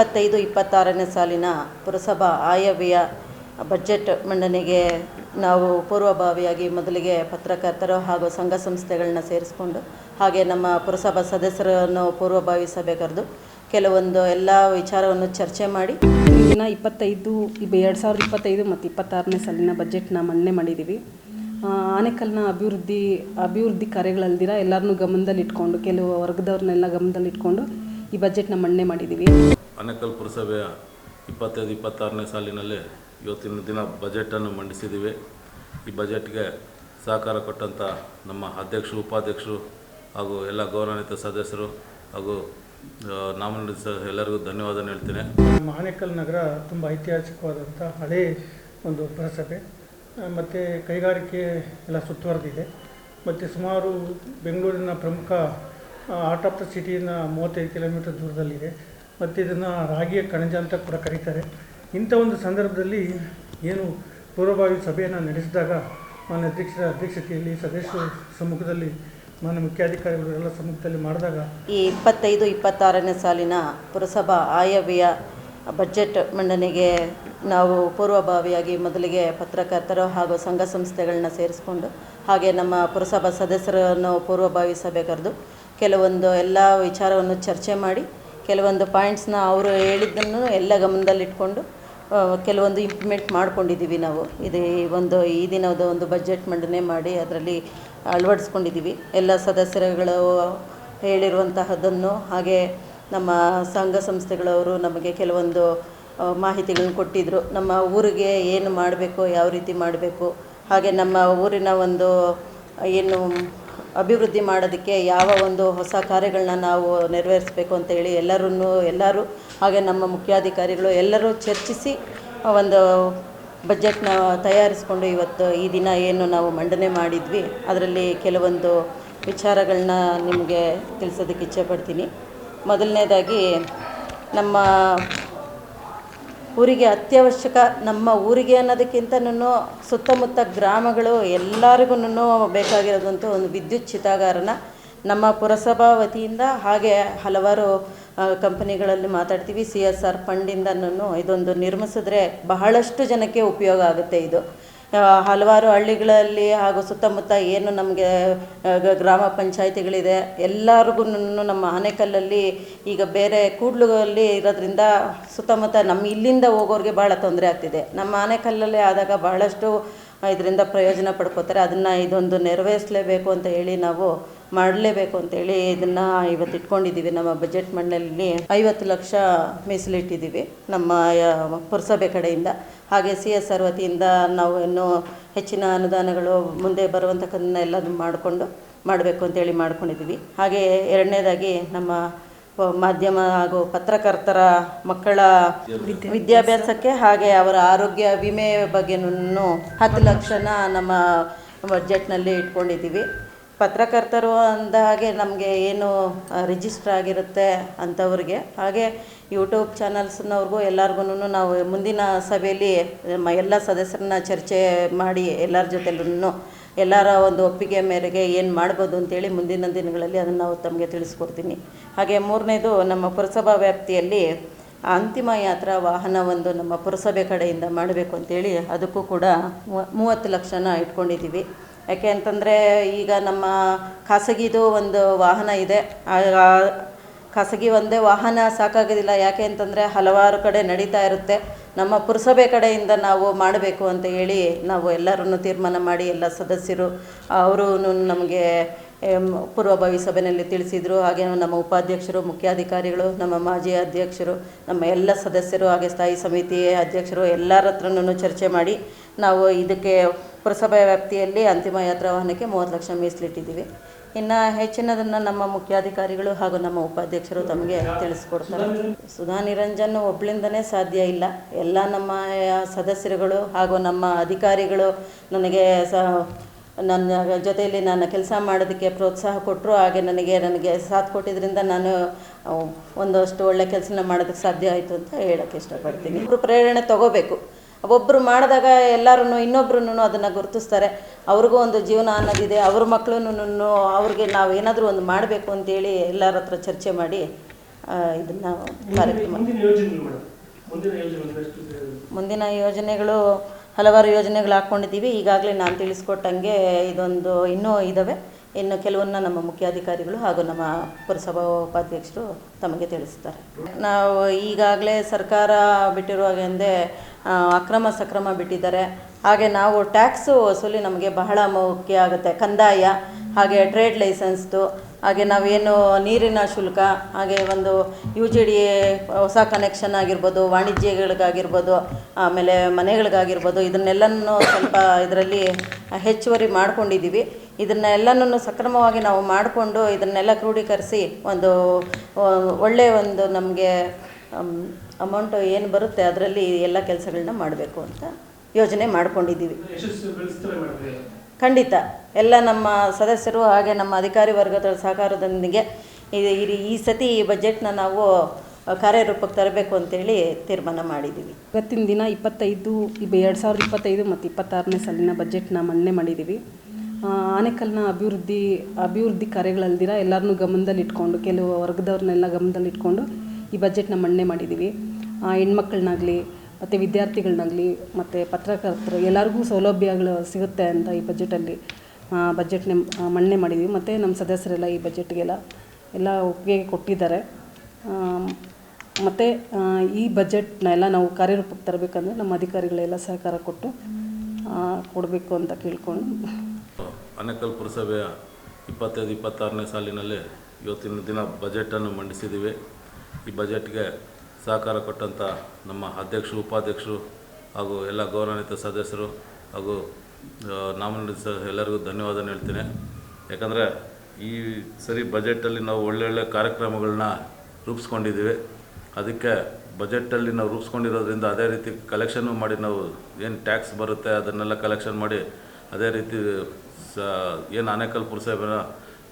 ಇಪ್ಪತ್ತೈದು, ಇಪ್ಪತ್ತಾರನೇ ಸಾಲಿನ ಪುರಸಭಾ ಆಯವ್ಯಯ ಬಜೆಟ್ ಮಂಡನೆಗೆ ನಾವು ಪೂರ್ವಭಾವಿಯಾಗಿ ಮೊದಲಿಗೆ ಪತ್ರಕರ್ತರು ಹಾಗೂ ಸಂಘ ಸಂಸ್ಥೆಗಳನ್ನ ಸೇರಿಸ್ಕೊಂಡು ಹಾಗೆ ನಮ್ಮ ಪುರಸಭಾ ಸದಸ್ಯರನ್ನು ಪೂರ್ವಭಾವಿ ಸಭೆ ಕರೆದು ಕೆಲವೊಂದು ಎಲ್ಲ ವಿಚಾರವನ್ನು ಚರ್ಚೆ ಮಾಡಿ. ದಿನ ಇಪ್ಪತ್ತೈದು ಎರಡು ಸಾವಿರದ ಇಪ್ಪತ್ತೈದು ಮತ್ತು ಇಪ್ಪತ್ತಾರನೇ ಸಾಲಿನ ಬಜೆಟ್ನ ಮಂಡನೆ ಮಾಡಿದ್ದೀವಿ ಆನೆಕಲ್ನ ಅಭಿವೃದ್ಧಿ ಅಭಿವೃದ್ಧಿ ಕಾರ್ಯಗಳಲ್ದಿರ ಎಲ್ಲರನ್ನೂ ಗಮನದಲ್ಲಿ ಇಟ್ಕೊಂಡು ಕೆಲವು ವರ್ಗದವ್ರನ್ನೆಲ್ಲ ಗಮನದಲ್ಲಿ ಇಟ್ಕೊಂಡು ಈ ಬಜೆಟ್ನ ಮಂಡನೆ ಮಾಡಿದ್ದೀವಿ ಆನೇಕಲ್ ಪುರಸಭೆಯ ಇಪ್ಪತ್ತೈದು ಇಪ್ಪತ್ತಾರನೇ ಸಾಲಿನಲ್ಲಿ ಇವತ್ತಿನ ದಿನ ಬಜೆಟನ್ನು ಮಂಡಿಸಿದ್ದೀವಿ ಈ ಬಜೆಟ್ಗೆ ಸಹಕಾರ ಕೊಟ್ಟಂಥ ನಮ್ಮ ಅಧ್ಯಕ್ಷರು ಉಪಾಧ್ಯಕ್ಷರು ಹಾಗೂ ಎಲ್ಲ ಗೌರವಾನ್ವಿತ ಸದಸ್ಯರು ಹಾಗೂ ನಾಮ ಎಲ್ಲರಿಗೂ ಧನ್ಯವಾದ ಹೇಳ್ತೇನೆ. ನಮ್ಮ ಆನೇಕಲ್ ನಗರ ತುಂಬ ಐತಿಹಾಸಿಕವಾದಂಥ ಹಳೇ ಒಂದು ಪುರಸಭೆ. ಮತ್ತು ಕೈಗಾರಿಕೆ ಎಲ್ಲ ಸುತ್ತುವರೆದಿದೆ. ಮತ್ತು ಸುಮಾರು ಬೆಂಗಳೂರಿನ ಪ್ರಮುಖ ಆರ್ಟ್ ಆಫ್ ದ ಸಿಟಿನ ಮೂವತ್ತೈದು ಕಿಲೋಮೀಟರ್ ದೂರದಲ್ಲಿದೆ. ಮತ್ತು ಇದನ್ನು ರಾಗಿಯ ಕಣಜ ಅಂತ ಕೂಡ ಕರೀತಾರೆ. ಇಂಥ ಒಂದು ಸಂದರ್ಭದಲ್ಲಿ ಏನು ಪೂರ್ವಭಾವಿ ಸಭೆಯನ್ನು ನಡೆಸಿದಾಗ ಮಾನ್ಯ ಅಧ್ಯಕ್ಷರ ಅಧ್ಯಕ್ಷತೆಯಲ್ಲಿ ಸದಸ್ಯರು ಸಮ್ಮುಖದಲ್ಲಿ ಮಾನ್ಯ ಮುಖ್ಯಾಧಿಕಾರಿಗಳು ಎಲ್ಲ ಸಮ್ಮುಖದಲ್ಲಿ ಮಾಡಿದಾಗ ಈ ಇಪ್ಪತ್ತೈದು, ಇಪ್ಪತ್ತಾರನೇ ಸಾಲಿನ ಪುರಸಭಾ ಆಯವ್ಯಯ ಬಜೆಟ್ ಮಂಡನೆಗೆ ನಾವು ಪೂರ್ವಭಾವಿಯಾಗಿ ಮೊದಲಿಗೆ ಪತ್ರಕರ್ತರು ಹಾಗೂ ಸಂಘ ಸಂಸ್ಥೆಗಳನ್ನ ಸೇರಿಸ್ಕೊಂಡು ಹಾಗೆ ನಮ್ಮ ಪುರಸಭಾ ಸದಸ್ಯರನ್ನು ಪೂರ್ವಭಾವಿ ಸಭೆ ಕರೆದು ಕೆಲವೊಂದು ಎಲ್ಲ ವಿಚಾರವನ್ನು ಚರ್ಚೆ ಮಾಡಿ, ಕೆಲವೊಂದು ಪಾಯಿಂಟ್ಸ್ನ ಅವರು ಹೇಳಿದ್ದನ್ನು ಎಲ್ಲ ಗಮನದಲ್ಲಿಟ್ಕೊಂಡು ಕೆಲವೊಂದು ಇಂಪ್ಲಿಮೆಂಟ್ ಮಾಡ್ಕೊಂಡಿದ್ದೀವಿ ನಾವು. ಇದು ಒಂದು ಈ ದಿನದ ಒಂದು ಬಜೆಟ್ ಮಂಡನೆ ಮಾಡಿ ಅದರಲ್ಲಿ ಅಳವಡಿಸ್ಕೊಂಡಿದ್ದೀವಿ ಎಲ್ಲ ಸದಸ್ಯರುಗಳು ಹೇಳಿರುವಂತಹದ್ದನ್ನು ಹಾಗೆ ನಮ್ಮ ಸಂಘ ಸಂಸ್ಥೆಗಳವರು ನಮಗೆ ಕೆಲವೊಂದು ಮಾಹಿತಿಗಳನ್ನ ಕೊಟ್ಟಿದ್ದರು ನಮ್ಮ ಊರಿಗೆ ಏನು ಮಾಡಬೇಕು, ಯಾವ ರೀತಿ ಮಾಡಬೇಕು, ಹಾಗೆ ನಮ್ಮ ಊರಿನ ಒಂದು ಏನು ಅಭಿವೃದ್ಧಿ ಮಾಡೋದಕ್ಕೆ ಯಾವ ಒಂದು ಹೊಸ ಕಾರ್ಯಗಳನ್ನ ನಾವು ನೆರವೇರಿಸಬೇಕು ಅಂತೇಳಿ ಎಲ್ಲರೂ ಎಲ್ಲರೂ ಹಾಗೆ ನಮ್ಮ ಮುಖ್ಯಾಧಿಕಾರಿಗಳು ಎಲ್ಲರೂ ಚರ್ಚಿಸಿ ಒಂದು ಬಜೆಟ್ನ ತಯಾರಿಸ್ಕೊಂಡು ಇವತ್ತು ಈ ದಿನ ಏನು ನಾವು ಮಂಡನೆ ಮಾಡಿದ್ವಿ, ಅದರಲ್ಲಿ ಕೆಲವೊಂದು ವಿಚಾರಗಳನ್ನ ನಿಮಗೆ ತಿಳಿಸೋದಕ್ಕೆ ಇಚ್ಛೆಪಡ್ತೀನಿ. ಮೊದಲನೇದಾಗಿ ನಮ್ಮ ಊರಿಗೆ ಅತ್ಯವಶ್ಯಕ ನಮ್ಮ ಊರಿಗೆ ಅನ್ನೋದಕ್ಕಿಂತನೂ ಸುತ್ತಮುತ್ತ ಗ್ರಾಮಗಳು ಎಲ್ಲರಿಗೂ ಬೇಕಾಗಿರೋದಂತೂ ಒಂದು ವಿದ್ಯುತ್ ಚಿತಾಗಾರನ ನಮ್ಮ ಪುರಸಭಾ ವತಿಯಿಂದ ಹಾಗೆ ಹಲವಾರು ಕಂಪನಿಗಳಲ್ಲಿ ಮಾತಾಡ್ತೀವಿ. ಸಿ ಎಸ್ ಆರ್ ಫಂಡಿಂದನೂ ಇದೊಂದು ನಿರ್ಮಿಸಿದ್ರೆ ಬಹಳಷ್ಟು ಜನಕ್ಕೆ ಉಪಯೋಗ ಆಗುತ್ತೆ ಇದು. ಹಲವಾರು ಹಳ್ಳಿಗಳಲ್ಲಿ ಹಾಗೂ ಸುತ್ತಮುತ್ತ ಏನು ನಮಗೆ ಗ್ರಾಮ ಪಂಚಾಯಿತಿಗಳಿದೆ ಎಲ್ಲರಿಗೂ ನಮ್ಮ ಆನೆಕಲ್ಲಲ್ಲಿ ಈಗ ಬೇರೆ ಕೂಡ್ಲುಗಳಲ್ಲಿ ಇರೋದ್ರಿಂದ ಸುತ್ತಮುತ್ತ ನಮ್ಮ ಇಲ್ಲಿಂದ ಹೋಗೋರಿಗೆ ಭಾಳ ತೊಂದರೆ ಆಗ್ತಿದೆ. ನಮ್ಮ ಆನೆಕಲ್ಲಲ್ಲೇ ಆದಾಗ ಬಹಳಷ್ಟು ಇದರಿಂದ ಪ್ರಯೋಜನ ಪಡ್ಕೋತಾರೆ. ಅದನ್ನು ಇದೊಂದು ನೆರವೇರಿಸಲೇಬೇಕು ಅಂತ ಹೇಳಿ ನಾವು ಮಾಡಲೇಬೇಕು ಅಂತೇಳಿ ಇದನ್ನು ಇವತ್ತು ಇಟ್ಕೊಂಡಿದ್ದೀವಿ. ನಮ್ಮ ಬಜೆಟ್ ಮಂಡಳಿಯಲ್ಲಿ ಐವತ್ತು ಲಕ್ಷ ಮೀಸಲಿಟ್ಟಿದ್ದೀವಿ ನಮ್ಮ ಪುರಸಭೆ ಕಡೆಯಿಂದ. ಹಾಗೆ ಸಿ ಎಸ್ ಆರ್ ವತಿಯಿಂದ ನಾವು ಇನ್ನೂ ಹೆಚ್ಚಿನ ಅನುದಾನಗಳು ಮುಂದೆ ಬರುವಂಥಕ್ಕನ್ನ ಎಲ್ಲದನ್ನು ಮಾಡಿಕೊಂಡು ಮಾಡಬೇಕು ಅಂತೇಳಿ ಮಾಡ್ಕೊಂಡಿದ್ದೀವಿ ಹಾಗೆ ಎರಡನೇದಾಗಿ ನಮ್ಮ ಮಾಧ್ಯಮ ಹಾಗೂ ಪತ್ರಕರ್ತರ ಮಕ್ಕಳ ವಿದ್ಯಾಭ್ಯಾಸಕ್ಕೆ ಹಾಗೆ ಅವರ ಆರೋಗ್ಯ ವಿಮೆ ಬಗ್ಗೆನೂ ಹತ್ತು ಲಕ್ಷನ ನಮ್ಮ ಬಜೆಟ್ನಲ್ಲಿ ಇಟ್ಕೊಂಡಿದ್ದೀವಿ ಪತ್ರಕರ್ತರು ಅಂದ ಹಾಗೆ ನಮಗೆ ಏನು ರಿಜಿಸ್ಟರ್ ಆಗಿರುತ್ತೆ ಅಂಥವ್ರಿಗೆ ಹಾಗೆ ಯೂಟ್ಯೂಬ್ ಚಾನಲ್ಸ್ನವ್ರಿಗೂ ಎಲ್ಲರಿಗೂ ನಾವು ಮುಂದಿನ ಸಭೆಯಲ್ಲಿ ಮ, ಎಲ್ಲ ಸದಸ್ಯರನ್ನ ಚರ್ಚೆ ಮಾಡಿ ಎಲ್ಲರ ಜೊತೆಲೂ ಎಲ್ಲರ ಒಂದು ಒಪ್ಪಿಗೆ ಮೇರೆಗೆ ಏನು ಮಾಡ್ಬೋದು ಅಂತೇಳಿ ಮುಂದಿನ ದಿನಗಳಲ್ಲಿ ಅದನ್ನು ನಾವು ತಮಗೆ ತಿಳಿಸ್ಕೊಡ್ತೀನಿ. ಹಾಗೆ ಮೂರನೇದು ನಮ್ಮ ಪುರಸಭಾ ವ್ಯಾಪ್ತಿಯಲ್ಲಿ ಅಂತಿಮ ಯಾತ್ರಾ ವಾಹನ ಒಂದು ನಮ್ಮ ಪುರಸಭೆ ಕಡೆಯಿಂದ ಮಾಡಬೇಕು ಅಂತೇಳಿ ಅದಕ್ಕೂ ಕೂಡ ಮೂವ- ಮೂವತ್ತು ಲಕ್ಷನ ಇಟ್ಕೊಂಡಿದ್ದೀವಿ ಯಾಕೆ ಅಂತಂದರೆ ಈಗ ನಮ್ಮ ಖಾಸಗಿದು ಒಂದು ವಾಹನ ಇದೆ. ಖಾಸಗಿ ಒಂದೇ ವಾಹನ ಸಾಕಾಗೋದಿಲ್ಲ. ಯಾಕೆ ಅಂತಂದರೆ ಹಲವಾರು ಕಡೆ ನಡೀತಾ ಇರುತ್ತೆ. ನಮ್ಮ ಪುರಸಭೆ ಕಡೆಯಿಂದ ನಾವು ಮಾಡಬೇಕು ಅಂತ ಹೇಳಿ ನಾವು ಎಲ್ಲರನ್ನು ತೀರ್ಮಾನ ಮಾಡಿ, ಎಲ್ಲ ಸದಸ್ಯರು ಅವರು ನಮಗೆ ಪೂರ್ವಭಾವಿ ಸಭೆಯಲ್ಲಿ ತಿಳಿಸಿದರು. ಹಾಗೆ ನಮ್ಮ ಉಪಾಧ್ಯಕ್ಷರು, ಮುಖ್ಯಾಧಿಕಾರಿಗಳು, ನಮ್ಮ ಮಾಜಿ ಅಧ್ಯಕ್ಷರು, ನಮ್ಮ ಎಲ್ಲ ಸದಸ್ಯರು, ಹಾಗೆ ಸ್ಥಾಯಿ ಸಮಿತಿ ಅಧ್ಯಕ್ಷರು ಎಲ್ಲರ ಹತ್ರನೂ ಚರ್ಚೆ ಮಾಡಿ ನಾವು ಇದಕ್ಕೆ ಪುರಸಭೆ ವ್ಯಾಪ್ತಿಯಲ್ಲಿ ಅಂತಿಮ ಯಾತ್ರಾ ವಾಹನಕ್ಕೆ ಮೂವತ್ತು ಲಕ್ಷ ಮೀಸಲಿಟ್ಟಿದ್ದೀವಿ. ಇನ್ನು ಹೆಚ್ಚಿನದನ್ನು ನಮ್ಮ ಮುಖ್ಯಾಧಿಕಾರಿಗಳು ಹಾಗೂ ನಮ್ಮ ಉಪಾಧ್ಯಕ್ಷರು ತಮಗೆ ತಿಳಿಸ್ಕೊಡ್ತಾರೆ. ಸುಧಾ ನಿರಂಜನ್ ಒಬ್ಳಿಂದನೇ ಸಾಧ್ಯ ಇಲ್ಲ. ಎಲ್ಲ ನಮ್ಮ ಸದಸ್ಯರುಗಳು ಹಾಗೂ ನಮ್ಮ ಅಧಿಕಾರಿಗಳು ನನಗೆ ಸ, ನನ್ನ ಜೊತೆಯಲ್ಲಿ ನಾನು ಕೆಲಸ ಮಾಡೋದಕ್ಕೆ ಪ್ರೋತ್ಸಾಹ ಕೊಟ್ಟರು ಹಾಗೆ ನನಗೆ ನನಗೆ ಸಾಥ್ ಕೊಟ್ಟಿದ್ದರಿಂದ ನಾನು ಒಂದಷ್ಟು ಒಳ್ಳೆ ಕೆಲಸನ ಮಾಡೋದಕ್ಕೆ ಸಾಧ್ಯ ಆಯಿತು ಅಂತ ಹೇಳೋಕ್ಕೆ ಇಷ್ಟಪಡ್ತೀನಿ. ಇಬ್ಬರು ಪ್ರೇರಣೆ ತಗೋಬೇಕು. ಒಬ್ಬರು ಮಾಡಿದಾಗ ಎಲ್ಲರೂ ಇನ್ನೊಬ್ರು ಅದನ್ನು ಗುರುತಿಸ್ತಾರೆ. ಅವ್ರಿಗೂ ಒಂದು ಜೀವನ ಅನ್ನೋದಿದೆ ಅವ್ರ ಮಕ್ಕಳು ಅವ್ರಿಗೆ ನಾವು ಏನಾದರೂ ಒಂದು ಮಾಡಬೇಕು ಅಂತೇಳಿ ಎಲ್ಲರ ಹತ್ರ ಚರ್ಚೆ ಮಾಡಿ ಇದನ್ನು ಕಾರ್ಯಕ್ರಮ. ಮುಂದಿನ ಯೋಜನೆಗಳು ಹಲವಾರು ಯೋಜನೆಗಳು ಹಾಕ್ಕೊಂಡಿದ್ದೀವಿ ಈಗಾಗಲೇ ನಾನು ತಿಳಿಸ್ಕೊಟ್ಟಂಗೆ ಇದೊಂದು ಇನ್ನೂ ಇದ್ದಾವೆ ಇನ್ನು ಕೆಲವನ್ನ ನಮ್ಮ ಮುಖ್ಯಾಧಿಕಾರಿಗಳು ಹಾಗೂ ನಮ್ಮ ಪುರಸಭಾ ಉಪಾಧ್ಯಕ್ಷರು ತಮಗೆ ತಿಳಿಸ್ತಾರೆ. ನಾವು ಈಗಾಗಲೇ ಸರ್ಕಾರ ಬಿಟ್ಟಿರುವಾಗೆಂದೇ ಅಕ್ರಮ ಸಕ್ರಮ ಬಿಟ್ಟಿದ್ದಾರೆ. ಹಾಗೆ ನಾವು ಟ್ಯಾಕ್ಸು ವಸೂಲಿ ನಮಗೆ ಬಹಳ ಮುಖ್ಯ ಆಗುತ್ತೆ. ಕಂದಾಯ, ಹಾಗೆ ಟ್ರೇಡ್ ಲೈಸೆನ್ಸ್ದು, ಹಾಗೆ ನಾವೇನು ನೀರಿನ ಶುಲ್ಕ, ಹಾಗೆ ಒಂದು ಯು ಜಿ ಡಿ ಹೊಸ ಕನೆಕ್ಷನ್ ಆಗಿರ್ಬೋದು, ವಾಣಿಜ್ಯಗಳಿಗಾಗಿರ್ಬೋದು, ಆಮೇಲೆ ಮನೆಗಳಿಗಾಗಿರ್ಬೋದು, ಇದನ್ನೆಲ್ಲನೂ ಸ್ವಲ್ಪ ಇದರಲ್ಲಿ ಹೆಚ್ಚುವರಿ ಮಾಡ್ಕೊಂಡಿದ್ದೀವಿ. ಇದನ್ನೆಲ್ಲನೂ ಸಕ್ರಮವಾಗಿ ನಾವು ಮಾಡಿಕೊಂಡು ಇದನ್ನೆಲ್ಲ ಕ್ರೋಢೀಕರಿಸಿ ಒಂದು ಒಳ್ಳೆಯ ಒಂದು ನಮಗೆ ಅಮೌಂಟು ಏನು ಬರುತ್ತೆ ಅದರಲ್ಲಿ ಎಲ್ಲ ಕೆಲಸಗಳನ್ನ ಮಾಡಬೇಕು ಅಂತ ಯೋಜನೆ ಮಾಡಿಕೊಂಡಿದ್ದೀವಿ. ಖಂಡಿತ. ಎಲ್ಲ ನಮ್ಮ ಸದಸ್ಯರು ಹಾಗೆ ನಮ್ಮ ಅಧಿಕಾರಿ ವರ್ಗದ ಸಹಕಾರದೊಂದಿಗೆ ಈ- ಈ- ಸತಿ ಈ ಬಜೆಟ್ನ ನಾವು ಕಾರ್ಯರೂಪಕ್ಕೆ ತರಬೇಕು ಅಂತೇಳಿ ತೀರ್ಮಾನ ಮಾಡಿದ್ದೀವಿ. ಇವತ್ತಿನ ದಿನ ಇಪ್ಪತ್ತೈದು ಎರಡು ಸಾವಿರದ ಇಪ್ಪತ್ತೈದು ಮತ್ತು ಇಪ್ಪತ್ತಾರನೇ ಸಾಲಿನ ಬಜೆಟ್ನ ಮಂಡನೆ ಮಾಡಿದ್ದೀವಿ. ಆನೆಕಲ್ನ ಅಭಿವೃದ್ಧಿ ಅಭಿವೃದ್ಧಿ ಕಾರ್ಯಗಳಲ್ದಿರ ಎಲ್ಲರನ್ನೂ ಗಮನದಲ್ಲಿ ಇಟ್ಕೊಂಡು ಕೆಲವು ವರ್ಗದವ್ರನ್ನೆಲ್ಲ ಗಮನದಲ್ಲಿ ಇಟ್ಕೊಂಡು ಈ ಬಜೆಟ್ನ ಮಂಡನೆ ಮಾಡಿದ್ದೀವಿ. ಹೆಣ್ಮಕ್ಳನ್ನಾಗಲಿ, ಮತ್ತು ವಿದ್ಯಾರ್ಥಿಗಳನ್ನಾಗಲಿ ಮತ್ತು ಪತ್ರಕರ್ತರು, ಎಲ್ಲರಿಗೂ ಸೌಲಭ್ಯಗಳು ಸಿಗುತ್ತೆ ಅಂತ ಈ ಬಜೆಟಲ್ಲಿ ಬಜೆಟ್ನ ಮಂಡನೆ ಮಾಡಿದ್ದೀವಿ. ಮತ್ತು ನಮ್ಮ ಸದಸ್ಯರೆಲ್ಲ ಈ ಬಜೆಟ್ಗೆಲ್ಲ ಎಲ್ಲ ಒಪ್ಪಿಗೆ ಕೊಟ್ಟಿದ್ದಾರೆ. ಮತ್ತು ಈ ಬಜೆಟ್ನ ಎಲ್ಲ ನಾವು ಕಾರ್ಯರೂಪಕ್ಕೆ ತರಬೇಕಂದ್ರೆ ನಮ್ಮ ಅಧಿಕಾರಿಗಳೆಲ್ಲ ಸಹಕಾರ ಕೊಟ್ಟು ಕೊಡಬೇಕು ಅಂತ ಕೇಳ್ಕೊಂಡು. ಅನೇಕಲ್ ಪುರಸಭೆಯ ಇಪ್ಪತ್ತೈದು, ಇಪ್ಪತ್ತಾರನೇ ಸಾಲಿನಲ್ಲಿ ಇವತ್ತಿನ ದಿನ ಬಜೆಟನ್ನು ಮಂಡಿಸಿದ್ದೀವಿ. ಈ ಬಜೆಟ್ಗೆ ಸಹಕಾರ ಕೊಟ್ಟಂಥ ನಮ್ಮ ಅಧ್ಯಕ್ಷರು, ಉಪಾಧ್ಯಕ್ಷರು ಹಾಗೂ ಎಲ್ಲ ಗೌರವಾನ್ವಿತ ಸದಸ್ಯರು ಹಾಗೂ ನಾಮಿನೇಟೆಡ್ ಎಲ್ಲರಿಗೂ ಧನ್ಯವಾದ ಹೇಳ್ತೀನಿ. ಯಾಕಂದರೆ ಈ ಸರಿ ಬಜೆಟಲ್ಲಿ ನಾವು ಒಳ್ಳೊಳ್ಳೆ ಕಾರ್ಯಕ್ರಮಗಳನ್ನ ರೂಪಿಸ್ಕೊಂಡಿದ್ದೀವಿ. ಅದಕ್ಕೆ ಬಜೆಟಲ್ಲಿ ನಾವು ರೂಪಿಸ್ಕೊಂಡಿರೋದ್ರಿಂದ ಅದೇ ರೀತಿ ಕಲೆಕ್ಷನ್ನು ಮಾಡಿ ನಾವು ಏನು ಟ್ಯಾಕ್ಸ್ ಬರುತ್ತೆ ಅದನ್ನೆಲ್ಲ ಕಲೆಕ್ಷನ್ ಮಾಡಿ ಅದೇ ರೀತಿ, ಸ, ಏನು ಆನೇಕಲ್ ಪುರಸಭೆನ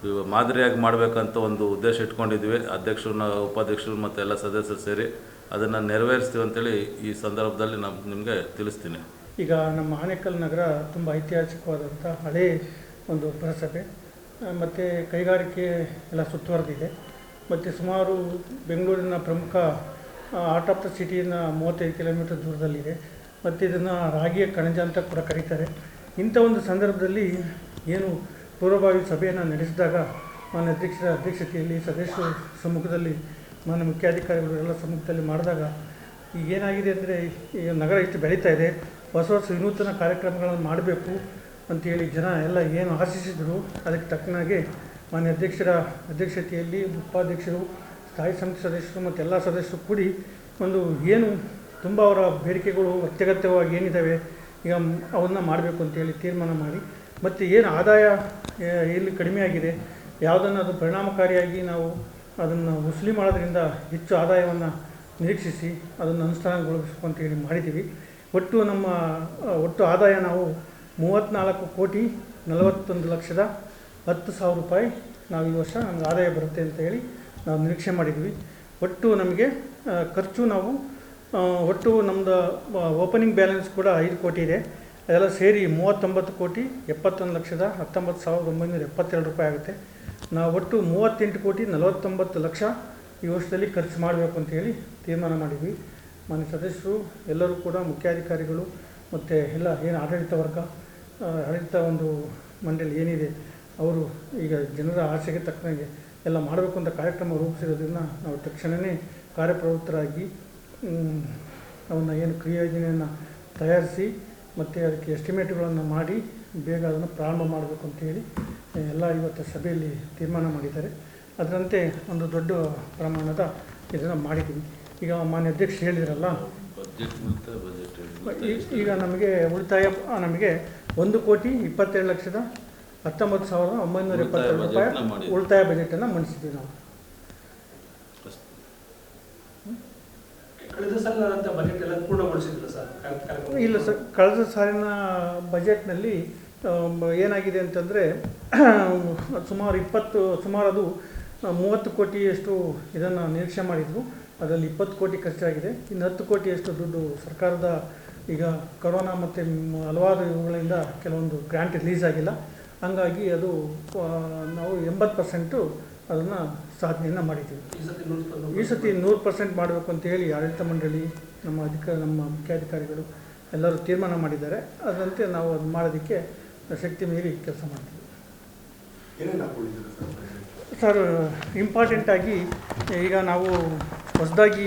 ಮಾದರಿಯಾಗಿ ಮಾಡಬೇಕಂತ ಒಂದು ಉದ್ದೇಶ ಇಟ್ಕೊಂಡಿದ್ವಿ. ಅಧ್ಯಕ್ಷರನ್ನ, ಉಪಾಧ್ಯಕ್ಷರು ಮತ್ತು ಎಲ್ಲ ಸದಸ್ಯರು ಸೇರಿ ಅದನ್ನು ನೆರವೇರಿಸ್ತೀವಿ ಅಂತೇಳಿ ಈ ಸಂದರ್ಭದಲ್ಲಿ ನಾನು ನಿಮಗೆ ತಿಳಿಸ್ತೀನಿ. ಈಗ ನಮ್ಮ ಆನೇಕಲ್ ನಗರ ತುಂಬ ಐತಿಹಾಸಿಕವಾದಂಥ ಹಳೇ ಒಂದು ಪುರಸಭೆ. ಮತ್ತು ಕೈಗಾರಿಕೆ ಎಲ್ಲ ಸುತ್ತುವರೆದಿದೆ. ಮತ್ತು ಸುಮಾರು ಬೆಂಗಳೂರಿನ ಪ್ರಮುಖ ಆರ್ಟ್ ಆಫ್ ದ ಸಿಟಿಯಿಂದ ಮೂವತ್ತೈದು ಕಿಲೋಮೀಟರ್ ದೂರದಲ್ಲಿದೆ. ಮತ್ತು ಇದನ್ನು ರಾಗಿಯ ಕಣಜ ಅಂತ ಕೂಡ ಕರೀತಾರೆ. ಇಂಥ ಒಂದು ಸಂದರ್ಭದಲ್ಲಿ ಏನು ಪೂರ್ವಭಾವಿ ಸಭೆಯನ್ನು ನಡೆಸಿದಾಗ ಮಾನ್ಯ ಅಧ್ಯಕ್ಷರ ಅಧ್ಯಕ್ಷತೆಯಲ್ಲಿ, ಸದಸ್ಯರ ಸಮ್ಮುಖದಲ್ಲಿ, ಮಾನ್ಯ ಮುಖ್ಯಾಧಿಕಾರಿಗಳು ಎಲ್ಲ ಸಮ್ಮುಖದಲ್ಲಿ ಮಾಡಿದಾಗ ಈಗ ಏನಾಗಿದೆ ಅಂದರೆ ಈಗ ನಗರ ಇಷ್ಟು ಬೆಳೀತಾ ಇದೆ, ಹೊಸ ಹೊಸ ವಿನೂತನ ಕಾರ್ಯಕ್ರಮಗಳನ್ನು ಮಾಡಬೇಕು ಅಂತೇಳಿ ಜನ ಎಲ್ಲ ಏನು ಆಶಿಸಿದರು, ಅದಕ್ಕೆ ತಕ್ಕನಾಗೆ ಮಾನ್ಯ ಅಧ್ಯಕ್ಷರ ಅಧ್ಯಕ್ಷತೆಯಲ್ಲಿ ಉಪಾಧ್ಯಕ್ಷರು, ಸ್ಥಾಯಿ ಸಮಿತಿ ಸದಸ್ಯರು ಮತ್ತು ಎಲ್ಲ ಸದಸ್ಯರು ಕೂಡಿ ಒಂದು ಏನು ತುಂಬ ಅವರ ಬೇಡಿಕೆಗಳು ಅತ್ಯಗತ್ಯವಾಗಿ ಏನಿದ್ದಾವೆ ಈಗ ಅವನ್ನ ಮಾಡಬೇಕು ಅಂತೇಳಿ ತೀರ್ಮಾನ ಮಾಡಿ ಮತ್ತು ಏನು ಆದಾಯ ಇಲ್ಲಿ ಕಡಿಮೆ ಆಗಿದೆ? ಯಾವುದನ್ನು ಅದು ಪರಿಣಾಮಕಾರಿಯಾಗಿ ನಾವು ಅದನ್ನು ವಸೂಲಿ ಮಾಡೋದ್ರಿಂದ ಹೆಚ್ಚು ಆದಾಯವನ್ನು ನಿರೀಕ್ಷಿಸಿ ಅದನ್ನು ಅನುಷ್ಠಾನಗೊಳಿಸಬೇಕು ಅಂತೇಳಿ ಮಾಡಿದ್ದೀವಿ. ಒಟ್ಟು ನಮ್ಮ ಒಟ್ಟು ಆದಾಯ ನಾವು ಮೂವತ್ತ್ನಾಲ್ಕು ಕೋಟಿ ನಲವತ್ತೊಂದು ಲಕ್ಷದ ಹತ್ತು ಸಾವಿರ ರೂಪಾಯಿ ನಾವು ಈ ವರ್ಷ ನಮ್ಗೆ ಆದಾಯ ಬರುತ್ತೆ ಅಂತ ಹೇಳಿ ನಾವು ನಿರೀಕ್ಷೆ ಮಾಡಿದ್ವಿ ಒಟ್ಟು ನಮಗೆ ಖರ್ಚು ನಾವು ಒಟ್ಟು ನಮ್ಮದು ಓಪನಿಂಗ್ ಬ್ಯಾಲೆನ್ಸ್ ಕೂಡ ಐದು ಕೋಟಿ ಇದೆ. ಅದೆಲ್ಲ ಸೇರಿ ಮೂವತ್ತೊಂಬತ್ತು ಕೋಟಿ, ಎಪ್ಪತ್ತೊಂದು ಲಕ್ಷದ ಹತ್ತೊಂಬತ್ತು ಸಾವಿರದ ಒಂಬೈನೂರ ಎಪ್ಪತ್ತೆರಡು ರೂಪಾಯಿ ಆಗುತ್ತೆ. ನಾವು ಒಟ್ಟು ಮೂವತ್ತೆಂಟು ಕೋಟಿ, ನಲವತ್ತೊಂಬತ್ತು ಲಕ್ಷ ಈ ವರ್ಷದಲ್ಲಿ ಖರ್ಚು ಮಾಡಬೇಕು ಅಂತೇಳಿ ತೀರ್ಮಾನ ಮಾಡಿದ್ವಿ. ಮಾನ್ಯ ಸದಸ್ಯರು, ಎಲ್ಲರೂ ಕೂಡ ಮುಖ್ಯಾಧಿಕಾರಿಗಳು ಮತ್ತು ಎಲ್ಲ ಏನು ಆಡಳಿತ ವರ್ಗ ಆಡಳಿತ ಒಂದು ಮಂಡಳಿ ಏನಿದೆ, ಅವರು ಈಗ ಜನರ ಆಸೆಗೆ ತಕ್ಕನಾಗೆ ಎಲ್ಲ ಮಾಡಬೇಕು ಅಂತ ಕಾರ್ಯಕ್ರಮ ರೂಪಿಸಿರೋದ್ರಿಂದ ನಾವು ತಕ್ಷಣವೇ ಕಾರ್ಯಪ್ರವೃತ್ತರಾಗಿ ಅವನ್ನ ಏನು ಕ್ರಿಯೋಜನೆಯನ್ನು ತಯಾರಿಸಿ ಮತ್ತು ಅದಕ್ಕೆ ಎಸ್ಟಿಮೇಟ್ಗಳನ್ನು ಮಾಡಿ ಬೇಗ ಅದನ್ನು ಪ್ರಾರಂಭ ಮಾಡಬೇಕು ಅಂತೇಳಿ ಎಲ್ಲ ಇವತ್ತು ಸಭೆಯಲ್ಲಿ ತೀರ್ಮಾನ ಮಾಡಿದ್ದಾರೆ. ಅದರಂತೆ ಒಂದು ದೊಡ್ಡ ಪ್ರಮಾಣದ ಇದನ್ನು ಮಾಡಿದ್ದೀವಿ. ಈಗ ಮಾನ್ಯ ಅಧ್ಯಕ್ಷ ಹೇಳಿದ್ರಲ್ಲ ಈಗ ನಮಗೆ ಉಳಿತಾಯ ನಮಗೆ ಒಂದು ಕೋಟಿ ಇಪ್ಪತ್ತೇಳು ಲಕ್ಷದ ಹತ್ತೊಂಬತ್ತು ಸಾವಿರದ ಒಂಬೈನೂರ ಎಪ್ಪತ್ತೆರಡು ರೂಪಾಯಿ. ಉಳಿತಾಯ ಬಜೆಟನ್ನು ಮಂಡಿಸಿದ್ವಿ ನಾವು. ಬಜೆಟ್ ಎಲ್ಲ ಸರ್? ಇಲ್ಲ ಸರ್, ಕಳೆದ ಸಾಲಿನ ಬಜೆಟ್ನಲ್ಲಿ ಏನಾಗಿದೆ ಅಂತಂದರೆ, ಸುಮಾರು ಇಪ್ಪತ್ತು ಸುಮಾರು ಅದು ಮೂವತ್ತು ಕೋಟಿಯಷ್ಟು ಇದನ್ನು ನಿರೀಕ್ಷೆ ಮಾಡಿದ್ರು ಅದರಲ್ಲಿ ಇಪ್ಪತ್ತು ಕೋಟಿ ಖರ್ಚಾಗಿದೆ. ಇನ್ನು ಹತ್ತು ಕೋಟಿಯಷ್ಟು ದುಡ್ಡು ಸರ್ಕಾರದ ಈಗ ಕೊರೋನಾ ಮತ್ತು ಹಲವಾರು ಇವುಗಳಿಂದ ಕೆಲವೊಂದು ಗ್ರ್ಯಾಂಟ್ ರಿಲೀಸ್ ಆಗಿಲ್ಲ. ಹಂಗಾಗಿ ಅದು ನಾವು ಎಂಬತ್ತು ಪರ್ಸೆಂಟು ಅದನ್ನು ಸಾಧನೆಯನ್ನು ಮಾಡಿದ್ದೀವಿ. ಈ ಸತಿ ನೂರು ಪರ್ಸೆಂಟ್ ಮಾಡಬೇಕು ಅಂತ ಹೇಳಿ ಆಡಳಿತ ಮಂಡಳಿ ನಮ್ಮ ಅಧಿಕ ನಮ್ಮ ಮುಖ್ಯಾಧಿಕಾರಿಗಳು ಎಲ್ಲರೂ ತೀರ್ಮಾನ ಮಾಡಿದ್ದಾರೆ. ಅದರಂತೆ ನಾವು ಅದು ಮಾಡೋದಕ್ಕೆ ಶಕ್ತಿ ಮೀರಿ ಕೆಲಸ ಮಾಡ್ತೀವಿ. ಸರ್ ಇಂಪಾರ್ಟೆಂಟಾಗಿ ಈಗ ನಾವು ಹೊಸದಾಗಿ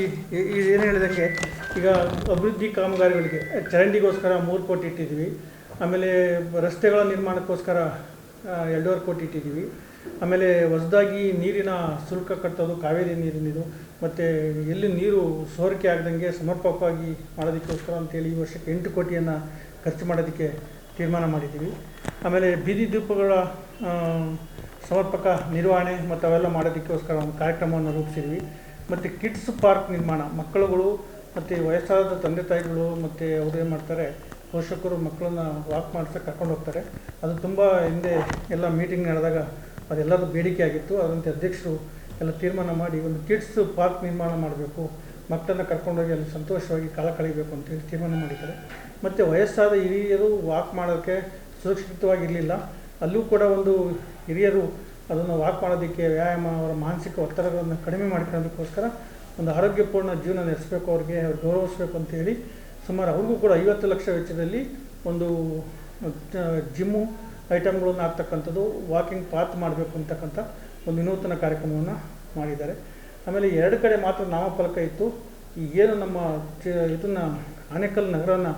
ಏನು ಹೇಳಿದಂಗೆ ಈಗ ಅಭಿವೃದ್ಧಿ ಕಾಮಗಾರಿಗಳಿಗೆ ಚರಂಡಿಗೋಸ್ಕರ ಮೂರು ಕೋಟಿ ಇಟ್ಟಿದ್ದೀವಿ. ಆಮೇಲೆ ರಸ್ತೆಗಳ ನಿರ್ಮಾಣಕ್ಕೋಸ್ಕರ ಎರಡೂವರೆ ಕೋಟಿ ಇಟ್ಟಿದ್ದೀವಿ. ಆಮೇಲೆ ಹೊಸದಾಗಿ ನೀರಿನ ಶುಲ್ಕ ಕಟ್ಟೋದು ಕಾವೇರಿ ನೀರಿನದು ಮತ್ತು ಎಲ್ಲಿ ನೀರು ಸೋರಿಕೆ ಆಗದಂಗೆ ಸಮರ್ಪಕವಾಗಿ ಮಾಡೋದಕ್ಕೋಸ್ಕರ ಅಂತೇಳಿ ಈ ವರ್ಷಕ್ಕೆ ಎಂಟು ಕೋಟಿಯನ್ನು ಖರ್ಚು ಮಾಡೋದಕ್ಕೆ ತೀರ್ಮಾನ ಮಾಡಿದ್ದೀವಿ. ಆಮೇಲೆ ಬೀದಿ ದೀಪಗಳ ಸಮರ್ಪಕ ನಿರ್ವಹಣೆ ಮತ್ತು ಅವೆಲ್ಲ ಮಾಡೋದಕ್ಕೋಸ್ಕರ ಒಂದು ಕಾರ್ಯಕ್ರಮವನ್ನು ರೂಪಿಸಿದ್ವಿ ಮತ್ತು ಕಿಡ್ಸ್ ಪಾರ್ಕ್ ನಿರ್ಮಾಣ, ಮಕ್ಕಳುಗಳು ಮತ್ತು ವಯಸ್ಸಾದ ತಂದೆ ತಾಯಿಗಳು ಮತ್ತು ಅವರು ಏನು ಮಾಡ್ತಾರೆ, ಪೋಷಕರು ಮಕ್ಕಳನ್ನ ವಾಕ್ ಮಾಡ್ತಾ ಕರ್ಕೊಂಡು ಹೋಗ್ತಾರೆ. ಅದು ತುಂಬ ಹಿಂದೆ ಎಲ್ಲ ಮೀಟಿಂಗ್ ನಡೆದಾಗ ಅದೆಲ್ಲದೂ ಬೇಡಿಕೆ ಆಗಿತ್ತು. ಅದರಂತೆ ಅಧ್ಯಕ್ಷರು ಎಲ್ಲ ತೀರ್ಮಾನ ಮಾಡಿ ಒಂದು ಕಿಡ್ಸ್ ಪಾರ್ಕ್ ನಿರ್ಮಾಣ ಮಾಡಬೇಕು. ಮಕ್ಕಳನ್ನು ಕರ್ಕೊಂಡೋಗಿ ಅಲ್ಲಿ ಸಂತೋಷವಾಗಿ ಕಾಲ ಕಳೀಬೇಕು ಅಂತೇಳಿ ತೀರ್ಮಾನ ಮಾಡಿದ್ದಾರೆ. ಮತ್ತು ವಯಸ್ಸಾದ ಹಿರಿಯರು ವಾಕ್ ಮಾಡೋಕ್ಕೆ ಸುರಕ್ಷಿತವಾಗಿರಲಿಲ್ಲ. ಅಲ್ಲೂ ಕೂಡ ಒಂದು ಹಿರಿಯರು ಅದನ್ನು ವಾಕ್ ಮಾಡೋದಕ್ಕೆ ವ್ಯಾಯಾಮ, ಅವರ ಮಾನಸಿಕ ಒತ್ತಡಗಳನ್ನು ಕಡಿಮೆ ಮಾಡ್ಕೊಳ್ಳೋದಕ್ಕೋಸ್ಕರ ಒಂದು ಆರೋಗ್ಯಪೂರ್ಣ ಜೀವನ ನಡೆಸಬೇಕು, ಅವ್ರಿಗೆ ಅವ್ರು ಗೌರವಿಸ್ಬೇಕು ಅಂತೇಳಿ ಸುಮಾರು ಅವ್ರಿಗೂ ಕೂಡ ಐವತ್ತು ಲಕ್ಷ ವೆಚ್ಚದಲ್ಲಿ ಒಂದು ಜಿಮ್ಮು ಐಟಮ್ಗಳನ್ನು ಹಾಕ್ತಕ್ಕಂಥದ್ದು ವಾಕಿಂಗ್ ಪಾತ್ ಮಾಡಬೇಕು ಅಂತಕ್ಕಂಥ ಒಂದು ವಿನೂತನ ಕಾರ್ಯಕ್ರಮವನ್ನು ಮಾಡಿದ್ದಾರೆ. ಆಮೇಲೆ ಎರಡು ಕಡೆ ಮಾತ್ರ ನಾಮಫಲಕ ಇತ್ತು. ಏನು ನಮ್ಮ ಇದನ್ನು ಆನೇಕಲ್ ನಗರನ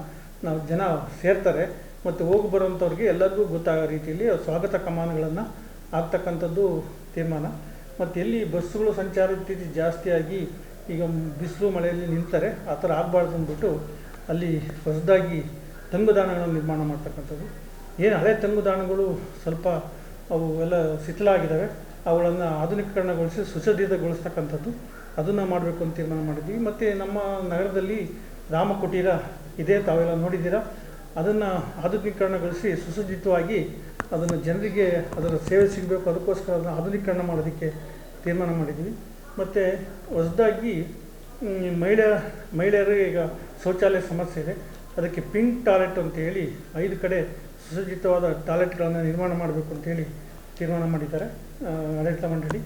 ನಾವು ಜನ ಸೇರ್ತಾರೆ, ಮತ್ತು ಹೋಗಿ ಬರುವಂಥವ್ರಿಗೆ ಎಲ್ಲರಿಗೂ ಗೊತ್ತಾಗೋ ರೀತಿಯಲ್ಲಿ ಸ್ವಾಗತ ಕಮಾನುಗಳನ್ನು ಆಗ್ತಕ್ಕಂಥದ್ದು ತೀರ್ಮಾನ. ಮತ್ತು ಎಲ್ಲಿ ಬಸ್ಸುಗಳು ಸಂಚಾರ ಸ್ಥಿತಿ ಜಾಸ್ತಿಯಾಗಿ ಈಗ ಬಿಸಿಲು ಮಳೆಯಲ್ಲಿ ನಿಂತಾರೆ ಆ ಥರ ಆಗಬಾರ್ದು ಅಂದ್ಬಿಟ್ಟು ಅಲ್ಲಿ ಹೊಸದಾಗಿ ತಂಗುದಾಣಗಳನ್ನು ನಿರ್ಮಾಣ ಮಾಡ್ತಕ್ಕಂಥದ್ದು. ಏನು ಹಳೆ ತಂಗುದಾಣಗಳು ಸ್ವಲ್ಪ ಅವು ಎಲ್ಲ ಶಿಥಿಲ ಆಗಿದ್ದಾವೆ ಅವುಗಳನ್ನು ಆಧುನೀಕರಣಗೊಳಿಸಿ ಸುಸಜ್ಜಿತಗೊಳಿಸ್ತಕ್ಕಂಥದ್ದು. ಅದನ್ನು ಮಾಡಬೇಕು ಅಂತ ತೀರ್ಮಾನ ಮಾಡಿದ್ವಿ ಮತ್ತು ನಮ್ಮ ನಗರದಲ್ಲಿ ರಾಮ ಕುಟೀರ ಇದೆ, ತಾವೆಲ್ಲ ನೋಡಿದ್ದೀರಾ? ಅದನ್ನು ಆಧುನೀಕರಣಗೊಳಿಸಿ ಸುಸಜ್ಜಿತವಾಗಿ ಅದನ್ನು ಜನರಿಗೆ ಅದರ ಸೇವೆ ಸಿಗಬೇಕು, ಅದಕ್ಕೋಸ್ಕರ ಅದನ್ನು ಆಧುನೀಕರಣ ಮಾಡೋದಕ್ಕೆ ತೀರ್ಮಾನ ಮಾಡಿದ್ವಿ ಮತ್ತು ಹೊಸದಾಗಿ ಮಹಿಳೆ, ಮಹಿಳೆಯರಿಗೆ ಈಗ ಶೌಚಾಲಯ ಸಮಸ್ಯೆ ಇದೆ. ಅದಕ್ಕೆ ಪಿಂಕ್ ಟಾಯ್ಲೆಟ್ ಅಂತ ಹೇಳಿ ಐದು ಕಡೆ ಸುಸಜ್ಜಿತವಾದ ಟಾಯ್ಲೆಟ್ಗಳನ್ನು ನಿರ್ಮಾಣ ಮಾಡಬೇಕು ಅಂತೇಳಿ ತೀರ್ಮಾನ ಮಾಡಿದ್ದಾರೆ ಆಡಳಿತ ಮಂಡಳಿ.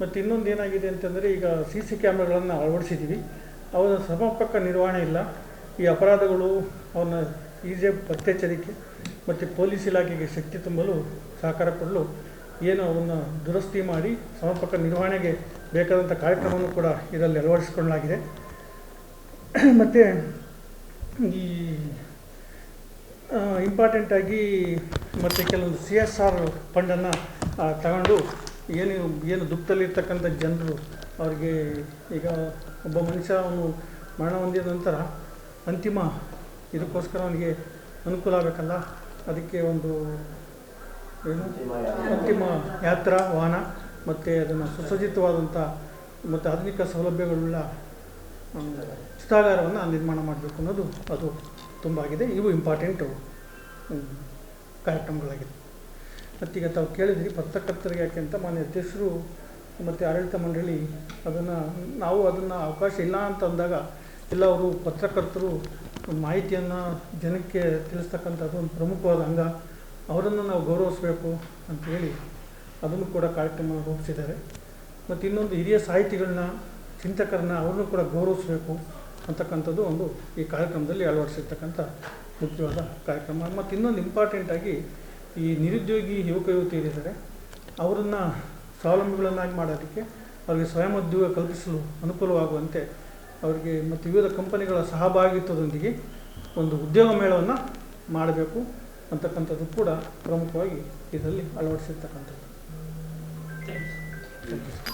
ಮತ್ತು ಇನ್ನೊಂದು ಏನಾಗಿದೆ ಅಂತಂದರೆ ಈಗ ಸಿ ಸಿ ಕ್ಯಾಮ್ರಾಗಳನ್ನು ಅಳವಡಿಸಿದ್ದೀವಿ ಅವನ ಸಮರ್ಪಕ ನಿರ್ವಹಣೆ ಇಲ್ಲ. ಈ ಅಪರಾಧಗಳು ಅವನ್ನ ಈಸಿಯಾಗಿ ಪತ್ತೆಚ್ಚರಿಕೆ ಮತ್ತು ಪೊಲೀಸ್ ಇಲಾಖೆಗೆ ಶಕ್ತಿ ತುಂಬಲು ಸಹಕಾರ ಕೊಡಲು ಏನು ಅವನ್ನು ದುರಸ್ತಿ ಮಾಡಿ ಸಮರ್ಪಕ ನಿರ್ವಹಣೆಗೆ ಬೇಕಾದಂಥ ಕಾರ್ಯಕ್ರಮವನ್ನು ಕೂಡ ಇದರಲ್ಲಿ ಅಳವಡಿಸಿಕೊಳ್ಳಲಾಗಿದೆ. ಮತ್ತು ಈ ಇಂಪಾರ್ಟೆಂಟಾಗಿ ಮತ್ತು ಕೆಲವೊಂದು ಸಿ ಎಸ್ ಆರ್ ಫಂಡನ್ನು ತಗೊಂಡು ಏನು ಏನು ದುಃಖದಲ್ಲಿರ್ತಕ್ಕಂಥ ಜನರು ಅವ್ರಿಗೆ ಈಗ ಒಬ್ಬ ಮನುಷ್ಯ ಅವನು ಮರಣ ಹೊಂದಿದ ನಂತರ ಅಂತಿಮ ಇದಕ್ಕೋಸ್ಕರ ಅವನಿಗೆ ಅನುಕೂಲ ಆಗಬೇಕಲ್ಲ? ಅದಕ್ಕೆ ಒಂದು ಏನು? ಅಂತಿಮ ಯಾತ್ರಾ, ವಾಹನ ಮತ್ತು ಅದನ್ನು ಸುಸಜ್ಜಿತವಾದಂಥ ಮತ್ತು ಆಧುನಿಕ ಸೌಲಭ್ಯಗಳುಳ್ಳ ಚಿತಾಗಾರವನ್ನು ನಿರ್ಮಾಣ ಮಾಡಬೇಕು ಅನ್ನೋದು ಅದು. ತುಂಬ ಆಗಿದೆ ಇವು ಇಂಪಾರ್ಟೆಂಟು ಕಾರ್ಯಕ್ರಮಗಳಾಗಿದೆ ಮತ್ತೀಗ ತಾವು ಕೇಳಿದ್ರಿ ಪತ್ರಕರ್ತರಿಗೆ ಯಾಕೆ ಅಂತ ಮಾನ್ಯ ಅಧ್ಯಕ್ಷರು ಮತ್ತು ಆಡಳಿತ ಮಂಡಳಿ ಅದನ್ನು, ನಾವು ಅದನ್ನು ಅವಕಾಶ ಇಲ್ಲ ಅಂತ ಅಂದಾಗ ಇಲ್ಲ ಅವರು ಪತ್ರಕರ್ತರು ಮಾಹಿತಿಯನ್ನು ಜನಕ್ಕೆ ತಿಳಿಸ್ತಕ್ಕಂಥದ್ದು ಒಂದು ಪ್ರಮುಖವಾದ ಅಂಗ. ಅವರನ್ನು ನಾವು ಗೌರವಿಸಬೇಕು ಅಂತೇಳಿ ಅದನ್ನು ಕೂಡ ಕಾರ್ಯಕ್ರಮ ರೂಪಿಸಿದ್ದಾರೆ. ಮತ್ತು ಇನ್ನೊಂದು ಹಿರಿಯ ಸಾಹಿತಿಗಳನ್ನ, ಚಿಂತಕರನ್ನ ಅವ್ರನ್ನೂ ಕೂಡ ಗೌರವಿಸಬೇಕು. ಅಂತಕ್ಕಂಥದ್ದು ಒಂದು ಈ ಕಾರ್ಯಕ್ರಮದಲ್ಲಿ ಅಳವಡಿಸಿರ್ತಕ್ಕಂಥ ಮುಖ್ಯವಾದ ಕಾರ್ಯಕ್ರಮ. ಮತ್ತು ಇನ್ನೊಂದು ಇಂಪಾರ್ಟೆಂಟಾಗಿ ಈ ನಿರುದ್ಯೋಗಿ ಯುವಕ ಯುವತಿಯರಿದ್ದಾರೆ, ಅವರನ್ನು ಸ್ವಾವಲಂಬಿಗಳನ್ನಾಗಿ ಮಾಡೋದಕ್ಕೆ ಅವರಿಗೆ ಸ್ವಯಂ ಉದ್ಯೋಗ ಕಲ್ಪಿಸಲು ಅನುಕೂಲವಾಗುವಂತೆ ಅವರಿಗೆ ಮತ್ತು ವಿವಿಧ ಕಂಪನಿಗಳ ಸಹಭಾಗಿತ್ವದೊಂದಿಗೆ ಒಂದು ಉದ್ಯೋಗ ಮೇಳವನ್ನು ಮಾಡಬೇಕು ಅಂತಕ್ಕಂಥದ್ದು ಕೂಡ ಪ್ರಮುಖವಾಗಿ ಇದರಲ್ಲಿ ಅಳವಡಿಸಿರ್ತಕ್ಕಂಥದ್ದು. Thank you.